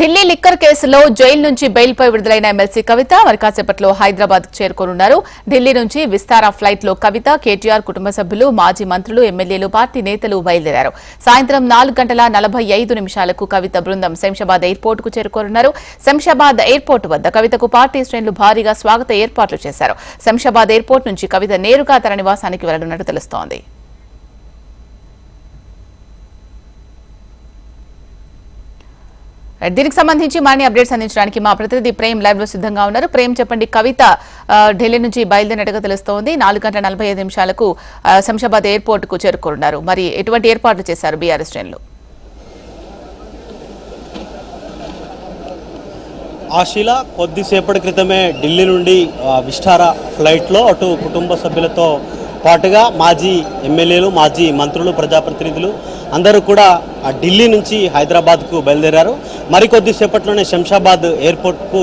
Delhi liquor కేసులో jail నుంచి బెయిల్పై విడుదలైన ఎమ్మెల్సీ కవిత మరి కాసేపట్లో హైదరాబాద్ చేరుకోనున్నారు. ఢిల్లీ నుంచి విస్తారా ఫ్లైట్లో కవిత కేటీఆర్ కుటుంబ సభ్యులు మాజీ మంత్రులు ఎమ్మెల్యేలు పార్టీ నేతలు బయలుదేరారు. సాయంత్రం నాలుగు గంటల నలభై ఐదు నిమిషాలకు కవిత బృందం శంషాబాద్ ఎయిర్పోర్ట్కు చేరుకోనున్నారు. శంషాబాద్ ఎయిర్పోర్ట్ వద్ద కవితకు పార్టీ శ్రేణులు భారీగా స్వాగత ఏర్పాట్లు చేశారు. శంషాబాద్ ఎయిర్పోర్ట్ నుంచి కవిత నేరుగా తన నివాసానికి వెళ్ళనున్నట్టు తెలుస్తోంది. దీనికి సంబంధించి మరిన్ని అప్డేట్స్ అందించడానికి మా ప్రతినిధి ప్రేమ్ లైవ్లో సిద్ధంగా ఉన్నారు. ప్రేమ్ చెప్పండి కవిత ఢిల్లీ నుంచి బయలుదేరినట్టుగా తెలుస్తోంది. నాలుగు గంటల నలభై ఐదు నిమిషాలకు శంషాబాద్ ఎయిర్పోర్ట్కు చేరుకున్నారు. మరి ఎటువంటి ఏర్పాట్లు చేశారు బీఆర్ఎస్ శ్రేణులు? ఆశీల కొద్దిసేపటి క్రితమే ఢిల్లీ నుండి విస్టారా ఫ్లైట్లో అటు కుటుంబ సభ్యులతో పాటుగా మాజీ ఎమ్మెల్యేలు మాజీ మంత్రులు ప్రజాప్రతినిధులు అందరూ కూడా ఆ ఢిల్లీ నుంచి హైదరాబాద్కు బయలుదేరారు. మరికొద్దిసేపట్లోనే శంషాబాద్ ఎయిర్పోర్ట్కు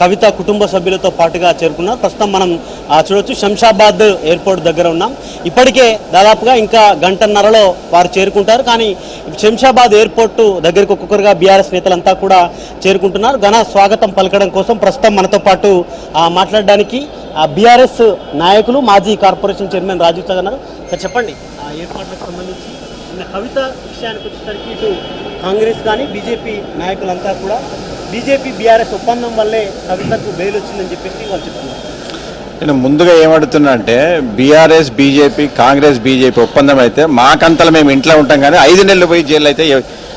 కవిత కుటుంబ సభ్యులతో పాటుగా చేరుకున్నాం. ప్రస్తుతం మనం చూడొచ్చు శంషాబాద్ ఎయిర్పోర్ట్ దగ్గర ఉన్నాం. ఇప్పటికే దాదాపుగా ఇంకా గంటన్నరలో వారు చేరుకుంటారు. కానీ శంషాబాద్ ఎయిర్పోర్టు దగ్గరికి ఒక్కొక్కరుగా బీఆర్ఎస్ నేతలంతా కూడా చేరుకుంటున్నారు. ఘన స్వాగతం పలకడం కోసం ప్రస్తుతం మనతో పాటు ఆ, మాట్లాడడానికి బీఆర్ఎస్ నాయకులు మాజీ కార్పొరేషన్ చైర్మన్ రాజీవ్ సాగర్ గారు సార్ చెప్పండి. ఆ ఏర్పాట్లకు సంబంధించి కవిత విషయానికి వచ్చేసరికి ఇటు కాంగ్రెస్ కానీ బీజేపీ నాయకులంతా కూడా బీజేపీ బీఆర్ఎస్ ఒప్పందం వల్లే కవితకు బెయిల్ వచ్చిందని చెప్పేసి వాళ్ళు చెప్తున్నారు. నేను ముందుగా ఏమడుతున్నా అంటే బీఆర్ఎస్ బీజేపీ కాంగ్రెస్ బీజేపీ ఒప్పందం అయితే మాకంతలో మేము ఇంట్లో ఉంటాం కానీ ఐదు నెలలు పోయి జైలు అయితే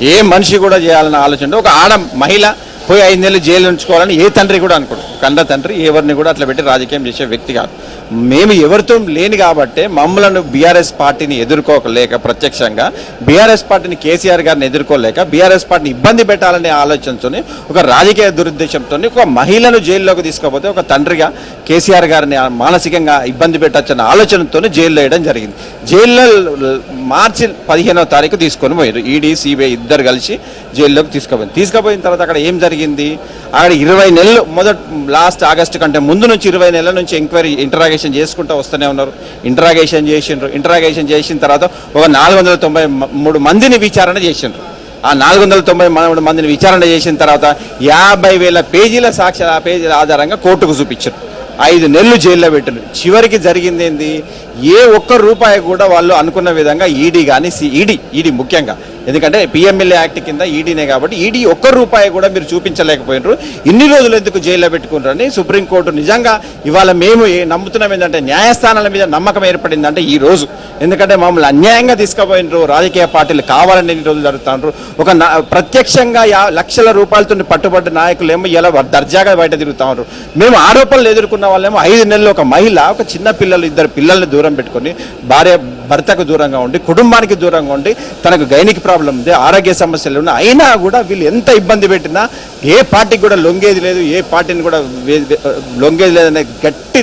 ఏ- మనిషి కూడా చేయాలన్న ఆలోచన ఒక ఆడ మహిళ పోయి ఐదు నెలలు జైలు ఉంచుకోవాలని ఏ తండ్రి కూడా అనుకోడు. కన్న తండ్రి ఎవరిని కూడా అట్లా పెట్టి రాజకీయం చేసే వ్యక్తి కాదు. మేము ఎవరితో లేని కాబట్టి మమ్మలను బీఆర్ఎస్ పార్టీని ఎదుర్కోలేక ప్రత్యక్షంగా బీఆర్ఎస్ పార్టీని కేసీఆర్ గారిని ఎదుర్కోలేక బీఆర్ఎస్ పార్టీని ఇబ్బంది పెట్టాలనే ఆలోచనతో ఒక రాజకీయ దురుద్దేశంతో ఒక మహిళను జైల్లోకి తీసుకోపోతే ఒక తండ్రిగా కేసీఆర్ గారిని మానసికంగా ఇబ్బంది పెట్టచ్చన్న ఆలోచనతో జైల్లో వేయడం జరిగింది. జైల్లో మార్చి పదిహేనవ తారీఖు తీసుకొని పోయారు. ఈడీ సిబిఐ ఇద్దరు కలిసి జైల్లోకి తీసుకుపోయింది. తీసుకుపోయిన తర్వాత అక్కడ ఏం జరిగింది? అక్కడ ఇరవై నెలలు మొదట లాస్ట్ ఆగస్టు కంటే ముందు నుంచి ఇరవై నెలల నుంచి ఎంక్వైరీ ఇంటరాగేషన్ చేసుకుంటూ వస్తూనే ఉన్నారు. ఇంటరాగేషన్ చేసిండ్రు. ఇంటరాగేషన్ చేసిన తర్వాత ఒక నాలుగు వందల తొంభై మూడు మందిని విచారణ చేసిండ్రు. ఆ నాలుగు వందల తొంభై మూడు మందిని విచారణ చేసిన తర్వాత యాభై వేల పేజీల సాక్ష్య ఆ పేజీల ఆధారంగా కోర్టుకు చూపించారు. ఐదు నెలలు జైల్లో పెట్టారు చివరికి జరిగింది ఏంది? ఏ ఒక్క రూపాయి కూడా వాళ్ళు అనుకున్న విధంగా ఈడీ కానీ ఈడీ ఈడీ ముఖ్యంగా. ఎందుకంటే పిఎంఎల్ఏ యాక్ట్ కింద ఈడీనే కాబట్టి ఈడీ ఒక్క రూపాయి కూడా మీరు చూపించలేకపోయినారు. ఇన్ని రోజులు ఎందుకు జైల్లో పెట్టుకుంటారని సుప్రీంకోర్టు నిజంగా ఇవాళ మేము ఏ- నమ్ముతున్నాం ఏంటంటే న్యాయస్థానాల మీద నమ్మకం ఏర్పడిందంటే ఈ రోజు. ఎందుకంటే మమ్మల్ని అన్యాయంగా తీసుకుపోయినారు రాజకీయ పార్టీలు కావాలని ఇన్ని రోజులు జరుగుతున్నారు ఒక ప్రత్యక్షంగా లక్షల రూపాయలతో పట్టుబడ్డ నాయకులు ఏమో ఇలా దర్జాగా బయట తిరుగుతా ఉన్నారు మేము ఆరోపణలు ఎదుర్కొన్న వాళ్ళేమో ఐదు నెలలు ఒక మహిళ ఒక చిన్న పిల్లలు ఇద్దరు పిల్లల్ని దూరం పెట్టుకొని భార్య భర్తకు దూరంగా ఉండి కుటుంబానికి దూరంగా ఉండి తనకు గైనిక ప్రాబ్లం ఉంది ఆరోగ్య సమస్యలు ఉన్నాయి అయినా కూడా వీళ్ళు ఎంత ఇబ్బంది పెట్టినా ఏ పార్టీకి కూడా లొంగేది లేదు ఏ పార్టీని కూడా లొంగేది లేదనే గట్టి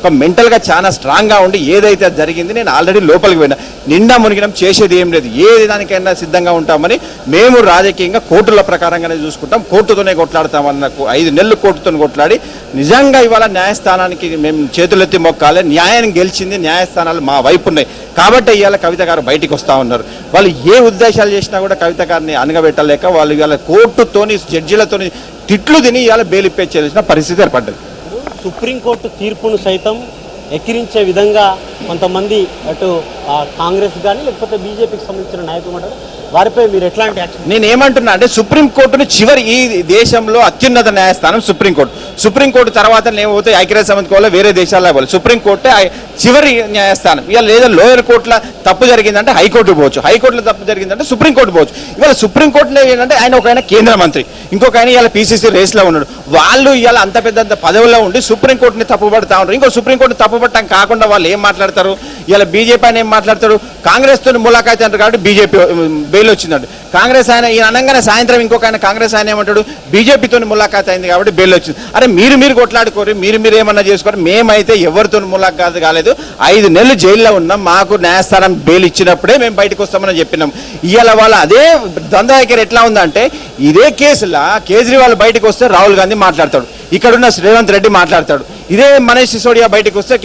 ఒక మెంటల్గా చాలా స్ట్రాంగ్గా ఉండి ఏదైతే జరిగింది నేను ఆల్రెడీ లోపలికి పోయినా. నిండా మునిగినం చేసేది ఏం లేదు. ఏ దానికైనా సిద్ధంగా ఉంటామని మేము రాజకీయంగా కోర్టుల ప్రకారంగానే చూసుకుంటాం. కోర్టుతోనే కొట్లాడతామన్న నాకు ఐదు నెలలు కోర్టుతో కొట్లాడి నిజంగా ఇవాళ న్యాయస్థానానికి మేము చేతులెత్తి మొక్కాలి. న్యాయం గెలిచింది న్యాయస్థానాలు మా వైపు ఉన్నాయి. కాబట్టి ఇవాళ కవిత గారు బయటికి వస్తూ ఉన్నారు. వాళ్ళు ఏ ఉద్దేశాలు చేసినా కూడా కవిత గారిని అనగబెట్టలేక వాళ్ళు ఇవాళ కోర్టుతోని జడ్జిలతోని తిట్లు తిని ఇవాళ బెయిలిప్పే చేసిన పరిస్థితి ఏర్పడ్డది. సుప్రీంకోర్టు తీర్పును సైతం ఎక్కిరించే విధంగా కొంతమంది అటు కాంగ్రెస్ కానీ లేకపోతే బీజేపీకి సంబంధించిన నాయకులు ఉంటారు. వారిపై మీరు ఎట్లాంటి యాక్షన్ నేను ఏమంటున్నా అంటే సుప్రీంకోర్టును చివరి ఈ దేశంలో అత్యున్నత న్యాయస్థానం సుప్రీంకోర్టు సుప్రీంకోర్టు తర్వాత నేను పోతే ఐక్యరాజ్య సమితి కోవాలి వేరే దేశాల్లో పోవాలి సుప్రీంకోర్టే చివరి న్యాయస్థానం. ఇవాళ లేదా లోయర్ కోర్టులో తప్పు జరిగిందంటే హైకోర్టు పోవచ్చు. హైకోర్టులో తప్పు జరిగిందంటే సుప్రీంకోర్టు పోవచ్చు. ఇవాళ సుప్రీంకోర్టులో ఏంటంటే ఆయన ఒక ఆయన కేంద్ర మంత్రి. ఇంకొక ఆయన ఇవాళ పీసీసీ రేస్లో ఉన్నాడు. వాళ్ళు ఇవాళ అంత పెద్ద పదవుల్లో ఉండి సుప్రీంకోర్టుని తప్పుపడతా ఉన్నారు. ఇంకో సుప్రీంకోర్టు తప్పుపడటం కాకుండా వాళ్ళు ఏం మాట్లాడతారు? ఇలా బీజేపీ ఆయన ఏం మాట్లాడతారు కాంగ్రెస్తో ములాఖాత్ అంటారు కాబట్టి బీజేపీ బెయిల్ వచ్చిందంట కాంగ్రెస్ ఆయన ఈయన అనగానే సాయంత్రం ఇంకొక ఆయన కాంగ్రెస్ ఆయన ఏమంటాడు? బీజేపీతో ములాఖాత్ అయింది కాబట్టి బెయిల్ వచ్చింది అరే మీరు మీరు కొట్లాడుకోరు మీరు మీరు ఏమన్నా చేసుకోరు. మేమైతే ఎవరితో ములాఖాత్ కాలేదు. ఐదు నెలలు జైల్లో ఉన్నాం. మాకు న్యాయస్థానం బెయిల్ ఇచ్చినప్పుడే మేము బయటకు వస్తామని చెప్పినాం. ఇవాళ వాళ్ళ అదే దందాయకర్ ఎట్లా ఉందంటే ఇదే కేసులో కేజ్రీవాల్ బయటకు వస్తే రాహుల్ గాంధీ మాట్లాడతాడు. ఇక్కడున్న రేవంత్ రెడ్డి మాట్లాడతాడు. ఇదే మనీష్ సిసోడియా బయటకు వస్తే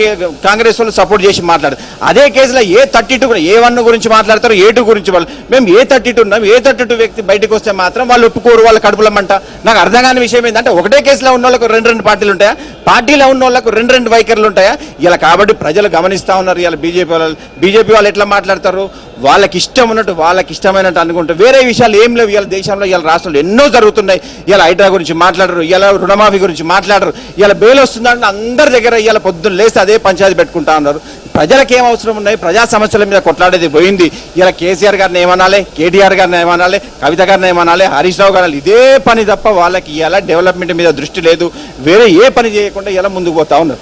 కాంగ్రెస్ వాళ్ళు సపోర్ట్ చేసి మాట్లాడు అదే కేసులో A thirty two A one గురించి మాట్లాడతారు ఏ టూ గురించి వాళ్ళు మేము ఏ థర్టీ టూ ఉన్నాం ఏ థర్టీ టూ వ్యక్తి బయటకు వస్తే మాత్రం వాళ్ళు ఒప్పుకోరు వాళ్ళ కడుపులమంట నాకు అర్థం కాని విషయం ఏంటంటే ఒకటే కేసులో ఉన్న వాళ్ళకు రెండు రెండు పార్టీలు ఉంటాయా? పార్టీలో ఉన్న వాళ్ళకు రెండు రెండు వైఖరులు ఉంటాయా? ఇలా కాబట్టి ప్రజలు గమనిస్తా ఉన్నారు ఇలా బీజేపీ వాళ్ళు బీజేపీ వాళ్ళు ఎట్లా మాట్లాడతారు? వాళ్ళకి ఇష్టం ఉన్నట్టు వాళ్ళకి ఇష్టమైనట్టు అనుకుంటారు వేరే విషయాలు ఏం లేవు. ఇలా దేశంలో ఇలా రాష్ట్రంలో ఎన్నో జరుగుతున్నాయి. ఇలా హైడ్రా గురించి మాట్లాడరు ఇలా రుణమాఫీ గురించి మాట్లాడరు. ఇలా బెయిల్ వస్తుందంటే అందరి దగ్గర ఇలా పొద్దున్న లేస్తే అదే పంచాయతీ పెట్టుకుంటా ఉన్నారు ప్రజలకు ఏం అవసరం ఉన్నాయి ప్రజా సమస్యల మీద కొట్లాడేది పోయింది. ఇలా కేసీఆర్ గారిని ఏమనాలి? కేటీఆర్ గారిని ఏమనాలి? కవిత గారిని ఏమనాలి? హరీష్ రావు గారు ఇదే పని తప్ప వాళ్ళకి ఇలా డెవలప్మెంట్ మీద దృష్టి లేదు. వేరే ఏ పని చేయకుండా ఇలా ముందుకు పోతా ఉన్నారు.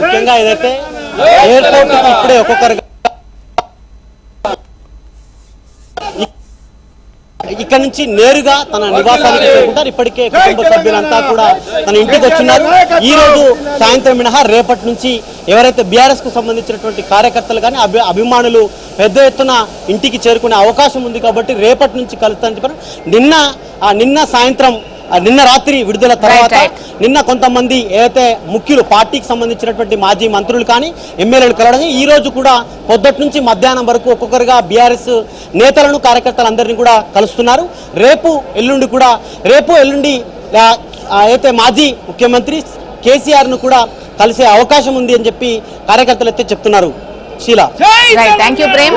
ముఖ్యంగా ఏదైతే ఇప్పుడే ఒక్కొక్కరుగా ఇక్కడ నుంచి నేరుగా తన నివాసానికి చేరుకుంటారు. ఇప్పటికే కుటుంబ సభ్యులంతా కూడా తన ఇంటికి వచ్చినారు. ఈ రోజు సాయంత్రం మినహా రేపటి నుంచి ఎవరైతే బీఆర్ఎస్కు సంబంధించినటువంటి కార్యకర్తలు కానీ అభి అభిమానులు పెద్ద ఎత్తున ఇంటికి చేరుకునే అవకాశం ఉంది కాబట్టి రేపటి నుంచి కలుస్తారని చెప్పారు. నిన్న ఆ నిన్న సాయంత్రం నిన్న రాత్రి విడుదల తర్వాత. నిన్న కొంతమంది ఏదైతే ముఖ్యులు పార్టీకి సంబంధించినటువంటి మాజీ మంత్రులు కానీ ఎమ్మెల్యేలు కలవడం ఈ రోజు కూడా పొద్దుటి నుంచి మధ్యాహ్నం వరకు ఒక్కొక్కరుగా బీఆర్ఎస్ నేతలను కార్యకర్తలందరినీ కూడా కలుస్తున్నారు. రేపు ఎల్లుండి కూడా రేపు ఎల్లుండి అయితే మాజీ ముఖ్యమంత్రి కేసీఆర్ను కూడా కలిసే అవకాశం ఉంది అని చెప్పి కార్యకర్తలు అయితే చెప్తున్నారు. Thank you Prem